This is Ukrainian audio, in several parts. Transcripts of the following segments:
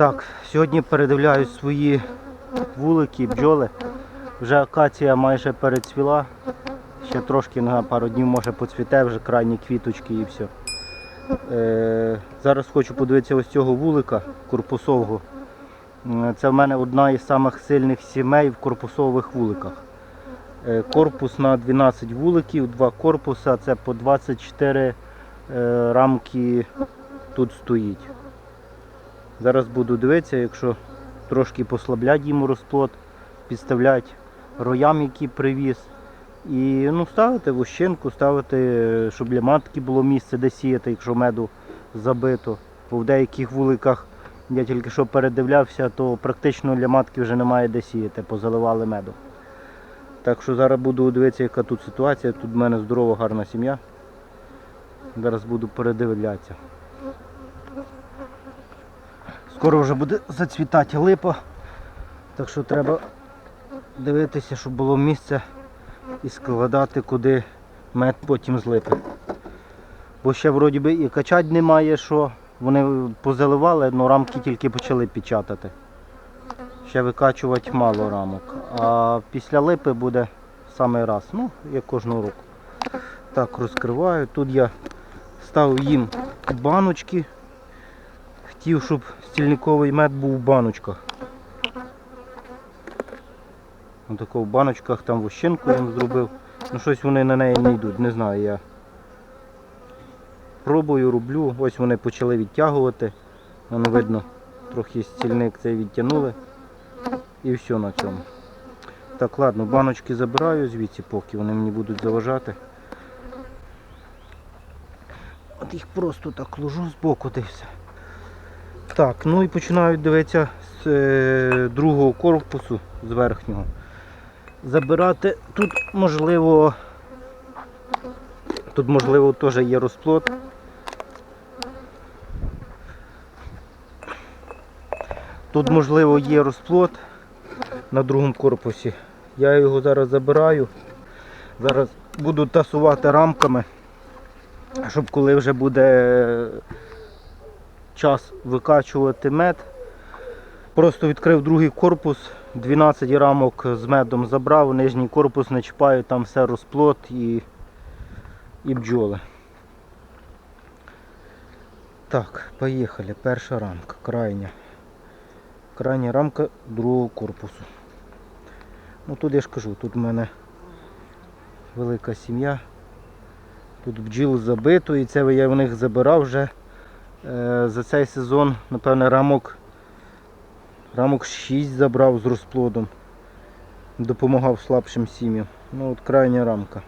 Так, сьогодні передивляю свої вулики, бджоли. Вже акація майже перецвіла. Ще трошки на пару днів може поцвіте, вже крайні квіточки і все. Е, зараз хочу подивитися ось цього вулика корпусового. Це в мене одна із самих сильних сімей в корпусових вуликах. Е, Корпус на 12 вуликів, два корпуса, це по 24 е, рамки тут стоїть. Зараз буду дивитися, якщо трошки послаблять йому розплод, підставлять роям, які привіз. І ну, ставити вощинку, ставити, щоб для матки було місце, де сіяти, якщо меду забито. Бо в деяких вуликах я тільки що передивлявся, то практично для матки вже немає де сіяти, позаливали меду. Так що зараз буду дивитися, яка тут ситуація. Тут в мене здорова, гарна сім'я. Зараз буду передивлятися. Скоро вже буде зацвітати липа, так що треба дивитися, щоб було місце і складати, куди мед потім з липи. Бо ще вроді би і качать немає що. Вони позаливали, але рамки тільки почали печатати. Ще викачувати мало рамок. А після липи буде самий раз. Ну, як кожного року. Так, розкриваю. Тут я ставив їм баночки. Хотів, щоб стільниковий мед був в баночках. Отако в баночках там вощинку він зробив. Ну щось вони на неї не йдуть, не знаю я. Пробую, роблю. Ось вони почали відтягувати. Воно видно, трохи стільник цей відтягнули. І все на цьому. Так, ладно, баночки забираю звідси, поки вони мені будуть заважати. От їх просто так ложу з боку де все. Так, ну і починаю дивитися з е, другого корпусу, з верхнього. Забирати тут можливо. Тут можливо теж є розплод. Тут можливо є розплод на другому корпусі. Я його зараз забираю. Зараз буду тасувати рамками, щоб коли вже буде час викачувати мед. Просто відкрив другий корпус, 12 рамок з медом забрав, нижній корпус не чіпаю, там все розплод і, і бджоли. Так, поїхали. Перша рамка, крайня. Крайня рамка другого корпусу. Ну тут я ж кажу, тут в мене велика сім'я. Тут бджіл забито і це я в них забирав вже за цей сезон, напевне, рамок рамок 6 забрав з розплодом. Допомагав слабшим сім'ям. Ну от крайня рамка.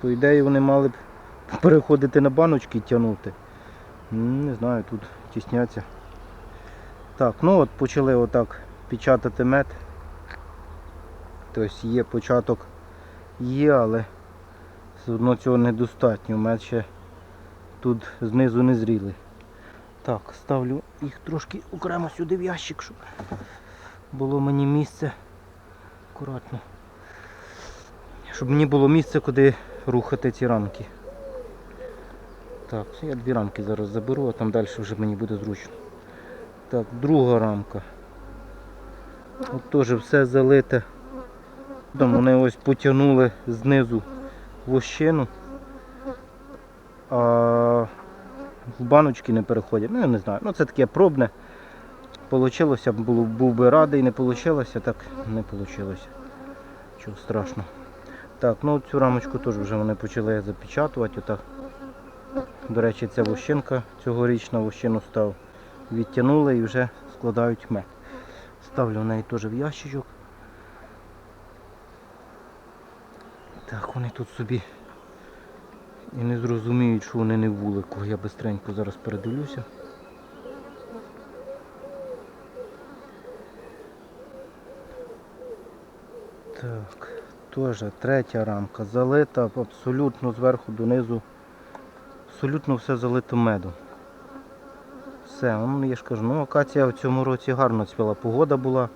По ідеї вони мали б переходити на баночки і тягнути. Не знаю, тут тісняться. Так, ну от почали отак печатати мед. Тобто є початок є, але все одно цього недостатньо. Мед ще тут знизу не зрілий. Так, ставлю їх трошки окремо сюди в ящик, щоб було мені місце. Акуратно. Щоб мені було місце, куди рухати ці рамки. Так, я дві рамки зараз заберу, а там далі вже мені буде зручно. Так, друга рамка. От теж все залите. Там вони ось потягнули знизу вощину, а в баночки не переходять. Ну я не знаю. Ну це таке пробне. Получилося, було, був би радий, не вийшло, так не вийшло. Чого страшного. Так, ну цю рамочку теж вже вони почали запечатувати. Отак. До речі, це вощинка цьогорічна, вощину став. Відтягнули і вже складають мед. Ставлю в неї теж в ящичок. Так, вони тут собі і не зрозуміють, що вони не в вулику. Я бистренько зараз передивлюся. Так, теж третя рамка залита абсолютно зверху донизу. Абсолютно все залито медом. Все, ну, я ж кажу, ну акація в цьому році гарно цвіла. Погода була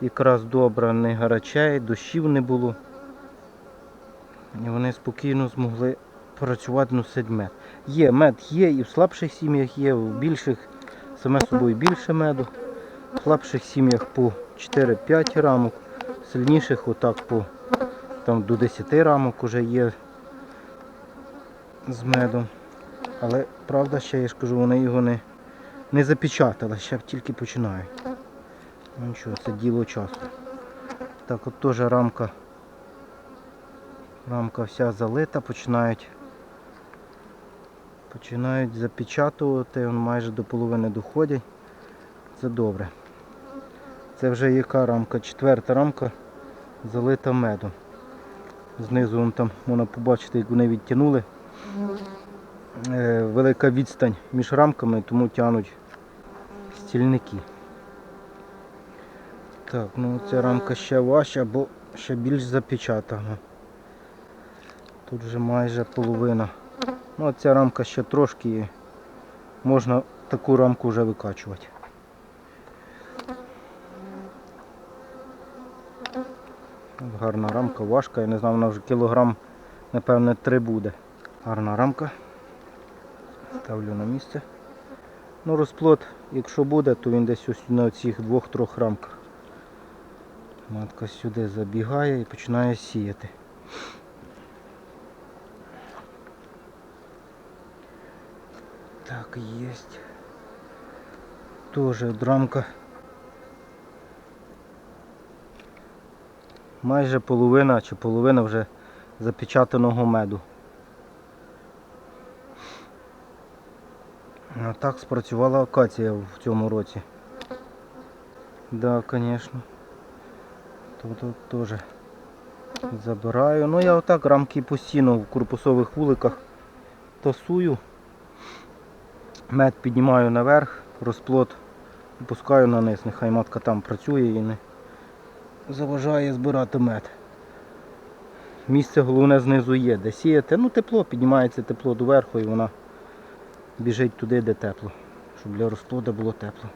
якраз добра, не гаряче, дощів не було. І вони спокійно змогли працювати, носити мед. Є, мед є і в слабших сім'ях є, в більших Саме собою більше меду. В слабших сім'ях по 4-5 рамок, в сильніших отак по там, до 10 рамок вже є з медом. Але правда ще я ж кажу, вони його не, не запечатали, ще тільки починають. Ну нічого, це діло часу. Так, от теж рамка. Рамка вся залита, починають починають запечатувати, он майже до половини доходять. Це добре. Це вже яка рамка? Четверта рамка залита медом. Знизу вон там можна побачити, як вони відтягнули. Е, велика відстань між рамками, тому тягнуть стільники. Так, ну ця рамка ще важча, бо ще більш запечатана. Тут вже майже половина. Ну ця рамка ще трошки можна таку рамку вже викачувати. Гарна рамка, важка, я не знаю, вона вже кілограм, напевне, три буде. Гарна рамка. Ставлю на місце. Ну, розплод, якщо буде, то він десь ось на цих двох-трьох рамках. Матка сюди забігає і починає сіяти. Так, есть. Тоже драмка. Майже половина чи половина вже запечатаного меду. А так спрацювала акація в цьому році. Да, звісно. Тут теж забираю. Ну я отак рамки постійно в корпусових вуликах тасую. Мед піднімаю наверх, розплод опускаю на низ, нехай матка там працює і не заважає збирати мед. Місце головне знизу є, де сіяти. Ну тепло, піднімається тепло доверху і вона біжить туди, де тепло, щоб для розплоду було тепло.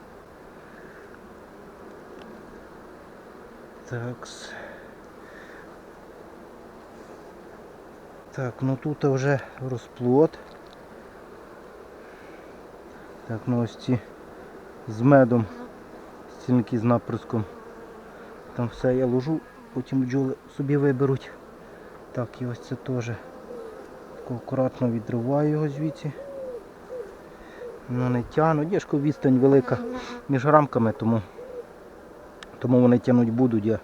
Так. Так, ну тут вже розплод. Так, ну ось ці з медом, стінки з наприском. Там все я ложу, потім бджоли собі виберуть. Так, і ось це теж. Акуратно відриваю його звідси. Ну не тягну. Діжко відстань велика між рамками, тому, тому вони тягнуть будуть. Я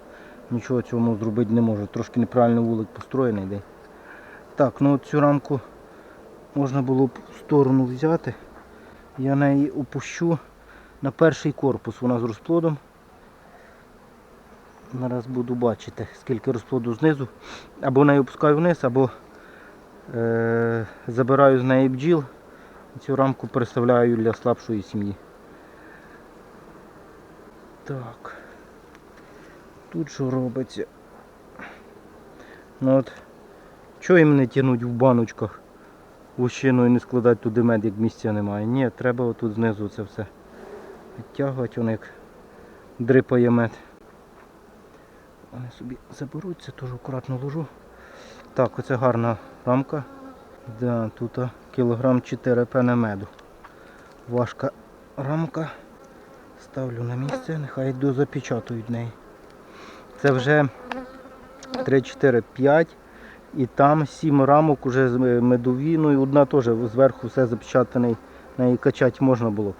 нічого цьому зробити не можу. Трошки неправильно вулик построєний. Так, ну от цю рамку можна було б в сторону взяти. Я неї опущу на перший корпус. Вона з розплодом. Зараз буду бачити, скільки розплоду знизу. Або неї опускаю вниз, або е- забираю з неї бджіл. Цю рамку переставляю для слабшої сім'ї. Так. Тут що робиться? Ну от, чого їм не тянуть в баночках? Лущину і не складати туди мед, як місця немає. Ні, треба отут знизу це все відтягувати, воно як дрипає мед. Вони собі заберуть, це теж акуратно ложу. Так, оце гарна рамка. Да, тут кілограм 4 пене меду. Важка рамка. Ставлю на місце, нехай дозапечатують неї. Це вже 3, 4, 5. І там сім рамок уже з медові, ну і одна теж зверху все запечатаний, на її качати можна було.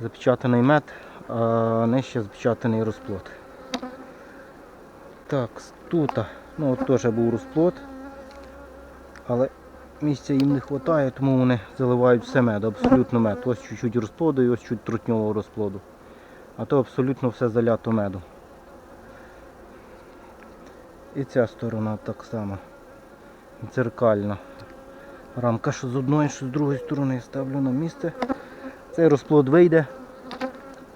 Запечатаний мед, а нижче запечатаний розплод. Так, тут ну теж був розплод, але місця їм не вистачає, тому вони заливають все мед, абсолютно мед. Ось чуть-чуть розплоду і ось чуть трутньового розплоду. А то абсолютно все залято медом. І ця сторона так само. Дзеркальна. Рамка що з одної, що з другої сторони ставлю на місце. Цей розплод вийде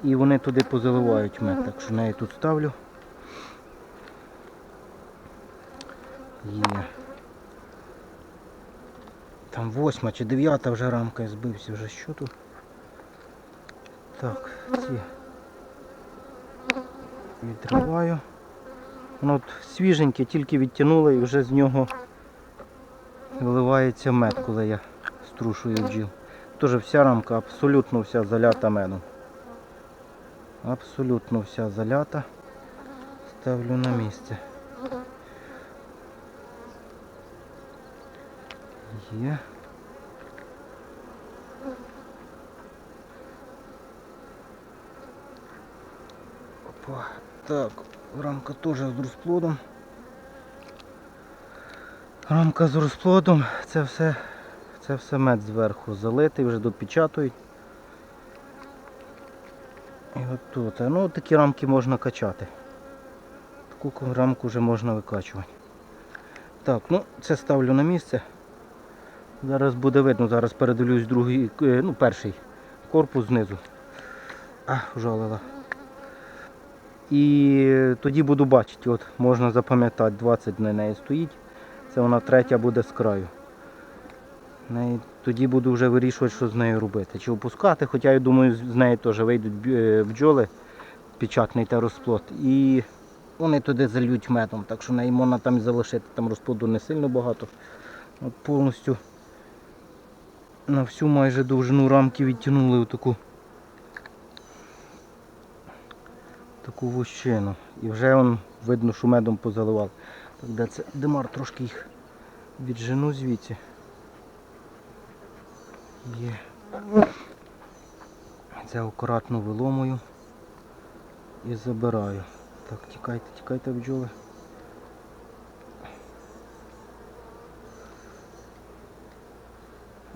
і вони туди позаливають мед. Так що неї тут ставлю. Є. Там восьма чи дев'ята вже рамка, я збився вже що тут. Так, ці відриваю. Воно от свіженьке, тільки відтягнуло і вже з нього виливається мед, коли я струшую бджіл. теж вся рамка абсолютно вся залята медом. Абсолютно вся залята. Ставлю на місце. Є. Опа. Так, рамка теж з розплодом. Рамка з розплодом, це все, це все мед зверху залитий, вже допечатують. І от тут. Ну такі рамки можна качати. Таку рамку вже можна викачувати. Так, ну це ставлю на місце. Зараз буде видно, зараз передивлюсь другий, е, ну перший корпус знизу. А, жалила. І тоді буду бачити, от можна запам'ятати, 20 на неї стоїть. Це вона третя буде з краю. Тоді буду вже вирішувати, що з нею робити. Чи опускати, хоча я думаю, з неї теж вийдуть е, бджоли, печатний та розплод. І вони туди зальють медом, так що неї можна там залишити. Там розплоду не сильно багато. От повністю на всю майже довжину рамки відтягнули в таку, вущину. І вже вон, видно, що медом позаливали. Так, де це димар трошки їх віджену звідси. Є. Це акуратно виломую і забираю. Так, тікайте, тікайте бджоли.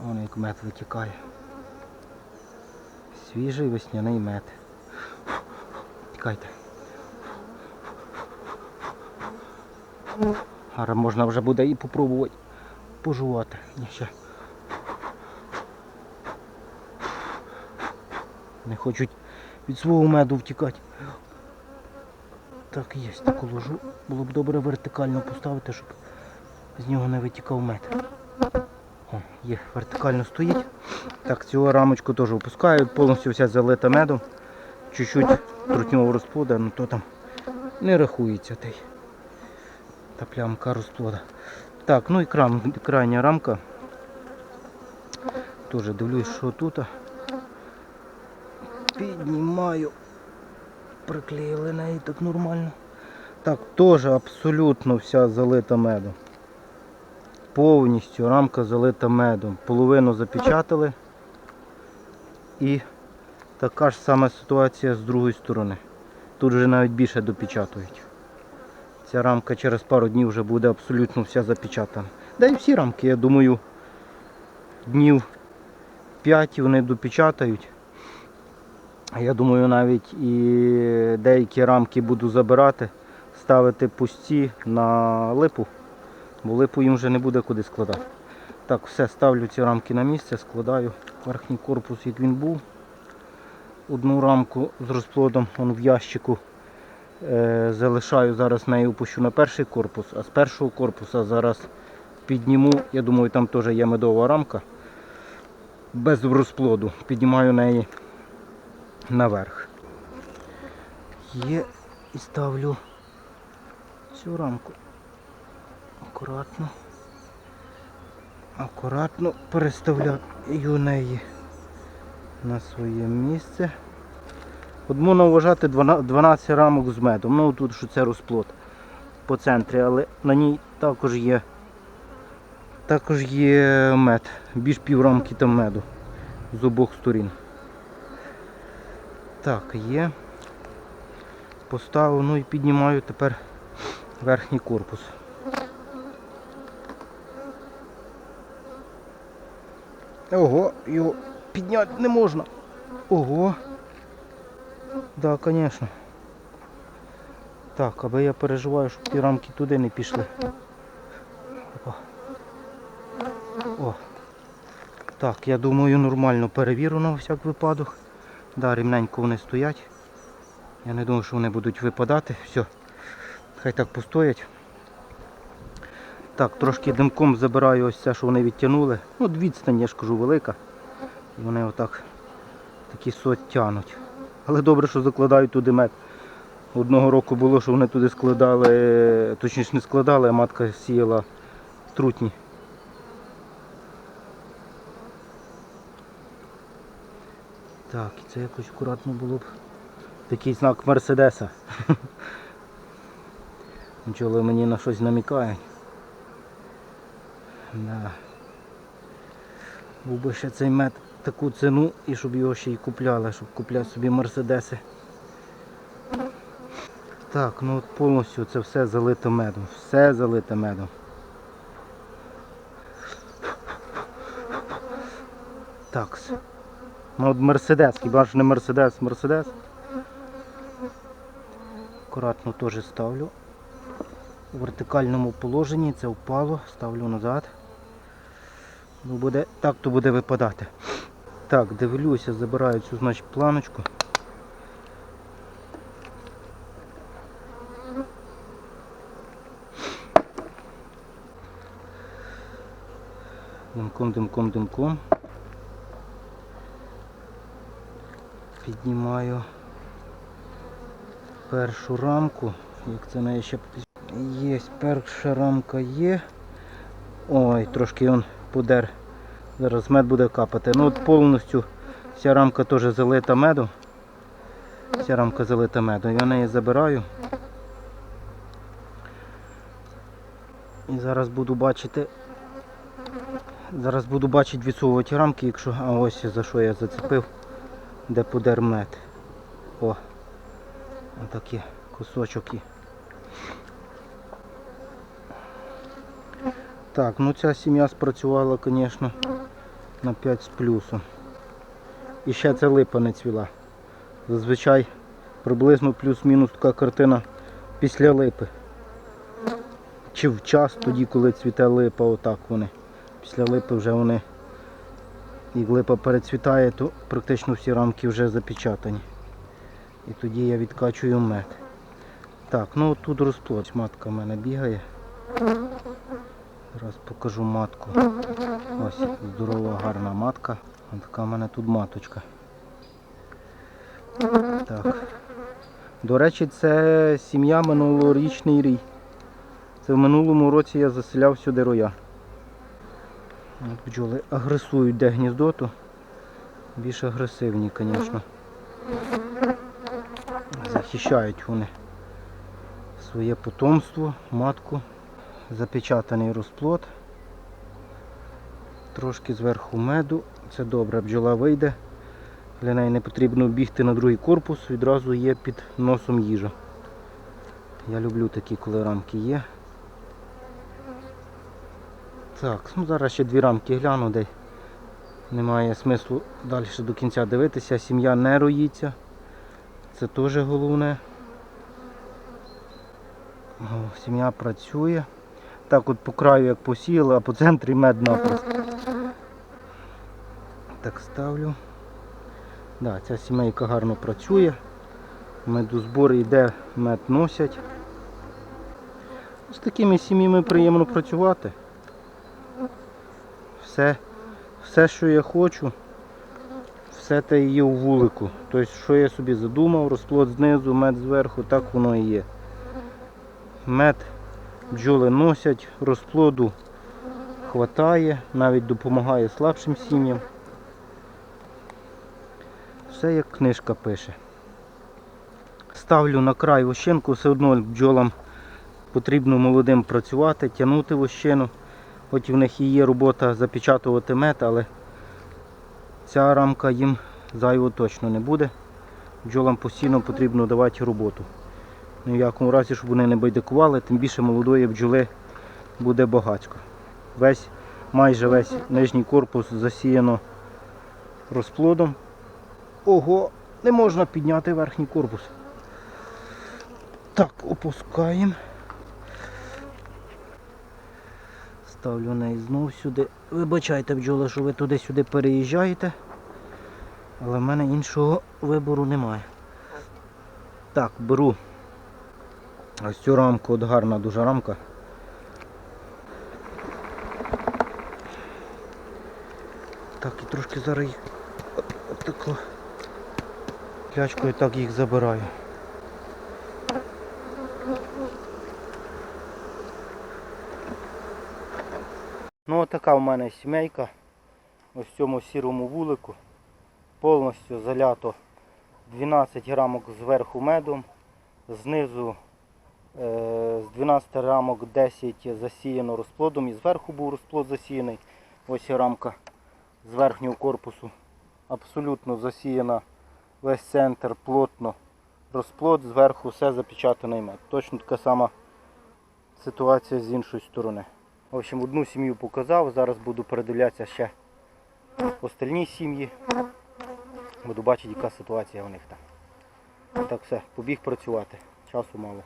Вон як мед витікає. Свіжий весняний мед. Тікайте. Зараз можна вже буде і попробувати пожувати. Ще. Не хочуть від свого меду втікати. Так, є таку ложу. Було б добре вертикально поставити, щоб з нього не витікав мед. О, є, вертикально стоїть. Так, цю рамочку теж опускаю, повністю вся залита медом. Чуть-чуть трутнього розплода, ну то там не рахується той. Та плямка розплода. Так, ну і крам, крайня рамка. Теж дивлюсь, що тут. Піднімаю. Приклеїли неї так нормально. Так, теж абсолютно вся залита медом. Повністю рамка залита медом. Половину запечатали. І така ж сама ситуація з другої сторони. Тут вже навіть більше допечатують. Ця рамка через пару днів вже буде абсолютно вся запечатана. Да і всі рамки, я думаю, днів 5 вони допечатають. Я думаю, навіть і деякі рамки буду забирати, ставити пусті на липу, бо липу їм вже не буде куди складати. Так, все, ставлю ці рамки на місце, складаю верхній корпус, як він був. Одну рамку з розплодом вон в ящику е, залишаю, зараз нею опущу на перший корпус, а з першого корпуса зараз підніму, я думаю, там теж є медова рамка без розплоду. Піднімаю неї наверх. Є і ставлю цю рамку. Акуратно. Акуратно переставляю неї на своє місце. От можна вважати 12 12 рамок з медом. Ну тут що це розплод по центрі, але на ній також є також є мед. Більш піврамки там меду з обох сторін. Так, є. Поставив, ну і піднімаю тепер верхній корпус. Ого, його підняти не можна. Ого. Так, да, звісно. Так, аби я переживаю, щоб ті рамки туди не пішли. Опа. О. Так, я думаю, нормально перевірю на всяк випадок. Да, рівненько вони стоять. Я не думаю, що вони будуть випадати. Все. Хай так постоять. Так, трошки димком забираю ось це, що вони відтягнули. Ну, відстань, я ж кажу, велика. І вони отак такі сот тянуть. Але добре, що закладають туди мед. Одного року було, що вони туди складали, точніше не складали, а матка сіяла трутні. Так, і це якось акуратно було б. Такий знак Мерседеса. Бджоли мені на щось намікають. Да. Був би ще цей мед таку ціну і щоб його ще й купляли, щоб купляти собі мерседеси. Так, ну от повністю це все залито медом. Все залите медом. Так. Ну от Мерседес, хіба ж не Мерседес, Мерседес. Акуратно теж ставлю. У вертикальному положенні це впало, ставлю назад. Ну, буде, так то буде випадати. Так, дивлюся, забираю цю значить планочку. Димком, димком, димком. Піднімаю першу рамку. Як це неї ще є, перша рамка є. Ой, трошки він подер. Зараз мед буде капати. Ну от повністю вся рамка теж залита медом. Вся рамка залита медом. Я неї забираю. І зараз буду бачити. Зараз буду бачити відсовувати рамки, якщо... А ось за що я зацепив, де подер мед. О, отакі кусочок. Так, ну ця сім'я спрацювала, звісно, на 5 з плюсом. І ще ця липа не цвіла. Зазвичай приблизно плюс-мінус така картина після липи. Чи в час тоді, коли цвіте липа, отак вони. Після липи вже вони, як липа перецвітає, то практично всі рамки вже запечатані. І тоді я відкачую мед. Так, ну тут розплод. Матка в мене бігає. Зараз покажу матку. Ось здорова, гарна матка. Ось така в мене тут маточка. Так. До речі, це сім'я минулорічний рій. Це в минулому році я заселяв сюди роя. Бджоли агресують де гніздо, то більш агресивні, звісно. Захищають вони своє потомство, матку. Запечатаний розплод. Трошки зверху меду. Це добре, бджола вийде. Для неї не потрібно бігти на другий корпус, відразу є під носом їжа. Я люблю такі, коли рамки є. Так, ну зараз ще дві рамки гляну, де немає смислу далі до кінця дивитися. Сім'я не роїться. Це теж головне. Сім'я працює. Так от по краю як посіяли, а по центрі мед напросто. Так ставлю. Да, ця сімейка гарно працює. Медозбор йде, мед носять. З такими сім'ями приємно працювати. Все, все, що я хочу, все те є у вулику. Тобто, що я собі задумав, розплод знизу, мед зверху, так воно і є. Мед бджоли носять, розплоду хватає, навіть допомагає слабшим сім'ям. Все як книжка пише. Ставлю на край вощинку, все одно бджолам потрібно молодим працювати, тягнути вощину. Потім в них і є робота запечатувати мед, але ця рамка їм зайво точно не буде. Бджолам постійно потрібно давати роботу. Ні в якому разі, щоб вони не байдикували, тим більше молодої бджоли буде багатько. Весь, майже весь нижній корпус засіяно розплодом. Ого, не можна підняти верхній корпус. Так, опускаємо. Ставлю неї знов сюди. Вибачайте, бджоли, що ви туди-сюди переїжджаєте. Але в мене іншого вибору немає. Так, беру ось цю рамку, от гарна дуже рамка. Так, і трошки зараз їх от клячкою так їх забираю. Ну от така в мене сімейка ось в цьому сірому вулику. повністю залято 12 рамок зверху медом, знизу з 12 рамок 10 засіяно розплодом і зверху був розплод засіяний. Ось і рамка з верхнього корпусу. Абсолютно засіяна весь центр плотно розплод, зверху все запечатаний мед. Точно така сама ситуація з іншої сторони. В общем, одну сім'ю показав, зараз буду передивлятися ще остальні сім'ї. Буду бачити, яка ситуація у них там. Так все, побіг працювати. Часу мало.